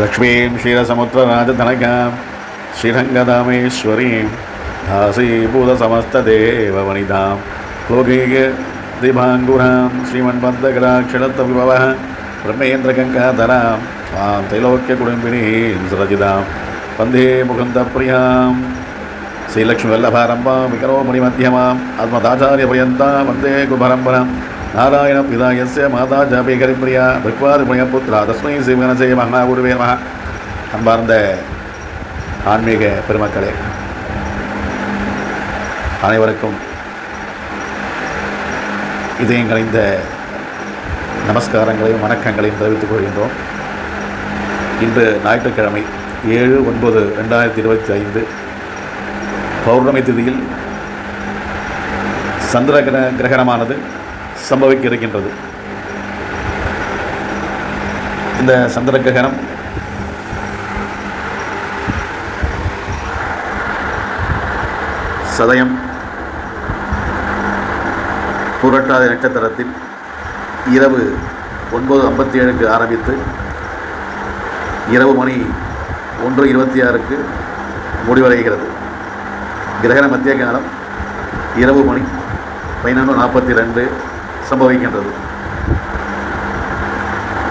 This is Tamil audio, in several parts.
लक्ष्मीं क्षीरसमुद्रराजधनकां श्रीरङ्गदामेश्वरीं दासीभूतसमस्तदेववनितां लोकैकदिभाङ्गुरां श्रीमन्बद्धगराक्षरत्वविभवः ब्रह्मेन्द्रगङ्गाधरां तां त्रैलोक्यकुटुम्बिनीं सुरजितां वन्दे मुकुन्दप्रियां श्रीलक्ष्मीवल्लभारम्भां विकरोमणिमध्यमाम् आत्मदाचार्यपर्यन्तां वन्दे நாராயணம் பிதா எஸ் மாதா ஜாபி கரிப்பிரியா பிரிக்வாரிபிரிய புத்ரா தஸ்மை செய்ய மகா குருவே மகா அன்பார்ந்த ஆன்மீக பெருமக்களே அனைவருக்கும் இதயம் கலைந்த நமஸ்காரங்களையும் வணக்கங்களையும் தெரிவித்துக் கொள்கின்றோம் இன்று ஞாயிற்றுக்கிழமை ஏழு ஒன்பது ரெண்டாயிரத்தி இருபத்தி ஐந்து பௌர்ணமி திதியில் சந்திர கிரகணமானது சம்பவிக்க இருக்கின்றது இந்த சந்திர கிரகணம் சதயம் புரட்டாதி நட்சத்திரத்தில் இரவு ஒன்பது ஐம்பத்தி ஏழுக்கு ஆரம்பித்து இரவு மணி ஒன்று இருபத்தி ஆறுக்கு முடிவடைகிறது. கிரகண மத்திய காலம் இரவு மணி பதினொன்று நாற்பத்தி ரெண்டு சம்பவிக்கின்றது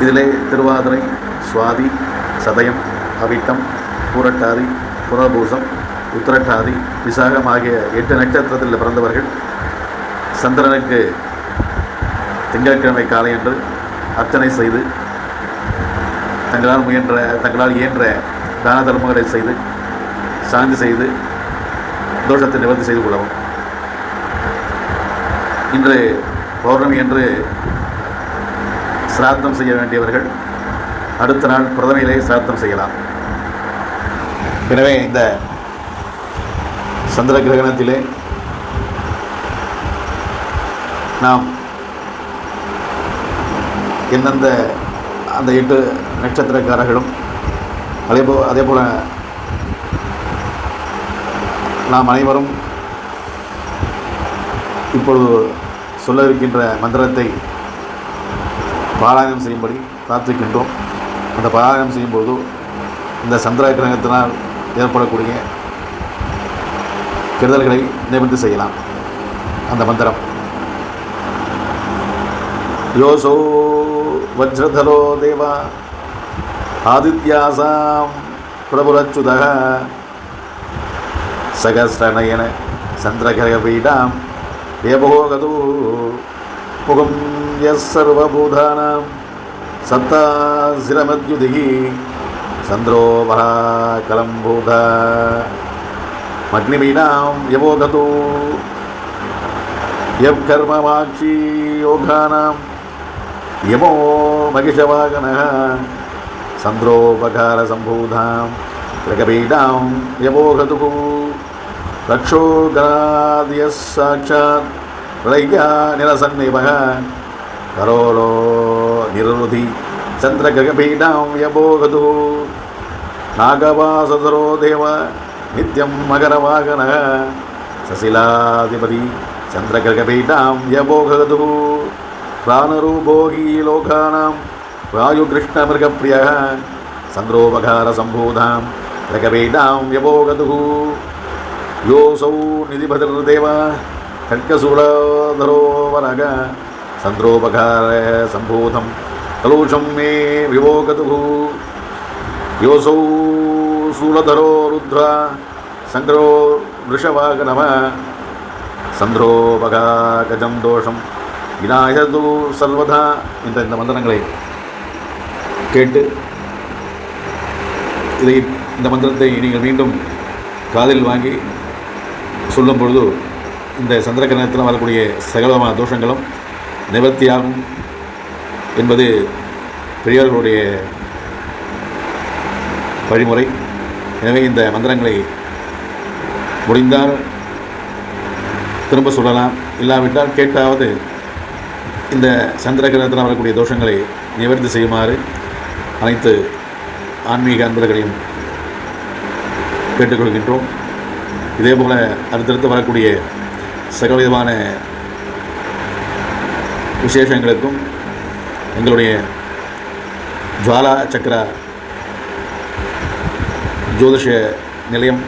இதிலே திருவாதிரை சுவாதி சதயம் அவிட்டம் பூரட்டாதி புனர்பூசம் உத்திரட்டாதி விசாகம் ஆகிய எட்டு நட்சத்திரத்தில் பிறந்தவர்கள் சந்திரனுக்கு திங்கட்கிழமை காலை என்று அர்ச்சனை செய்து தங்களால் முயன்ற தங்களால் இயன்ற தான தர்மங்களை செய்து சாந்தி செய்து தோஷத்தை நிவர்த்தி செய்து கொள்ளவும் இன்று பௌர்ணமி என்று சிராத்தம் செய்ய வேண்டியவர்கள் அடுத்த நாள் பிரதமையிலே சிராத்தம் செய்யலாம். எனவே இந்த சந்திர கிரகணத்திலே நாம் எந்தெந்த அந்த எட்டு நட்சத்திரக்காரர்களும் அதே போ அதே போல் நாம் அனைவரும் இப்பொழுது சொல்ல இருக்கின்ற மந்திரத்தை பாராயணம் செய்யும்படி பிரார்த்திக்கின்றோம். அந்த பாராயணம் செய்யும்போது இந்த சந்திர கிரகத்தினால் ஏற்படக்கூடிய கெடுதல்களை நிவர்த்தி செய்யலாம். அந்த மந்திரம். யோசோ வஜ்ரதரோ தேவா ஆதித்யாசாம் பிரபுரச்சுத சகசிரநயன ఏమోగదు ముఖం యర్వభూతానాం సత్తాశిరమద్యుదిగి భూత అగ్నిమీనాం యవోగతు యర్మవాక్షీ యమో మగిషవాగన చంద్రోపకార సంభూతాం రకపీఠాం యవోగతుకు रक्षोगणादियः साक्षात् प्रलय्या निरसन्निभः करोलो निरुधि चन्द्रगगपीडां यबोगतुः नागवासधरो देव नित्यं मकरवाहनः सशिलाधिपति चन्द्रगगपीडां यबोगतुः प्राणरूपो हि लोकानां वायुकृष्णमृगप्रियः चन्द्रोपकारसम्भूतां रगपीडां यबोगतुः योऽसौ निधिभद्रदेव खड्गशूलधरो वरग चन्द्रोपकारसम्भूतं कलुषं मे विवोगतुः योऽसौ शूलधरो रुद्र सङ्ग्रो वृषवागनव சந்திரோபகாகஜம் தோஷம் விநாயகது சர்வதா என்ற இந்த மந்திரங்களை கேட்டு இதை இந்த மந்திரத்தை நீங்கள் மீண்டும் காதில் வாங்கி சொல்லும் பொழுது இந்த சந்திரகிரகணத்தில் வரக்கூடிய சகலமான தோஷங்களும் நிவர்த்தியாகும் என்பது பெரியவர்களுடைய வழிமுறை எனவே இந்த மந்திரங்களை முடிந்தால் திரும்ப சொல்லலாம். இல்லாவிட்டால் கேட்டாவது இந்த சந்திரகிரகத்தில் வரக்கூடிய தோஷங்களை நிவர்த்தி செய்யுமாறு அனைத்து ஆன்மீக அன்பர்களையும் கேட்டுக்கொள்கின்றோம். இதே போல் அடுத்தடுத்து வரக்கூடிய சகலவிதமான விசேஷங்களுக்கும் எங்களுடைய ஜுவாலா சக்கரா ஜோதிஷ நிலையம்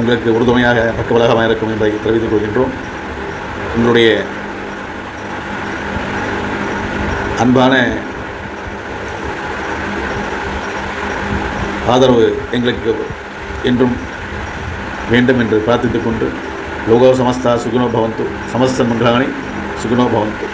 உங்களுக்கு உறுதுணையாக பக்கபலகமாக இருக்கும் என்பதை தெரிவித்துக் கொள்கின்றோம். உங்களுடைய அன்பான ஆதரவு எங்களுக்கு என்றும் வேண்டும் என்று பிரார்த்தித்துக் கொண்டு லோகோ சமஸ்தா சுகுணோ பவந்து சமஸ்த மங்களாணி சுகுணோ பவந்து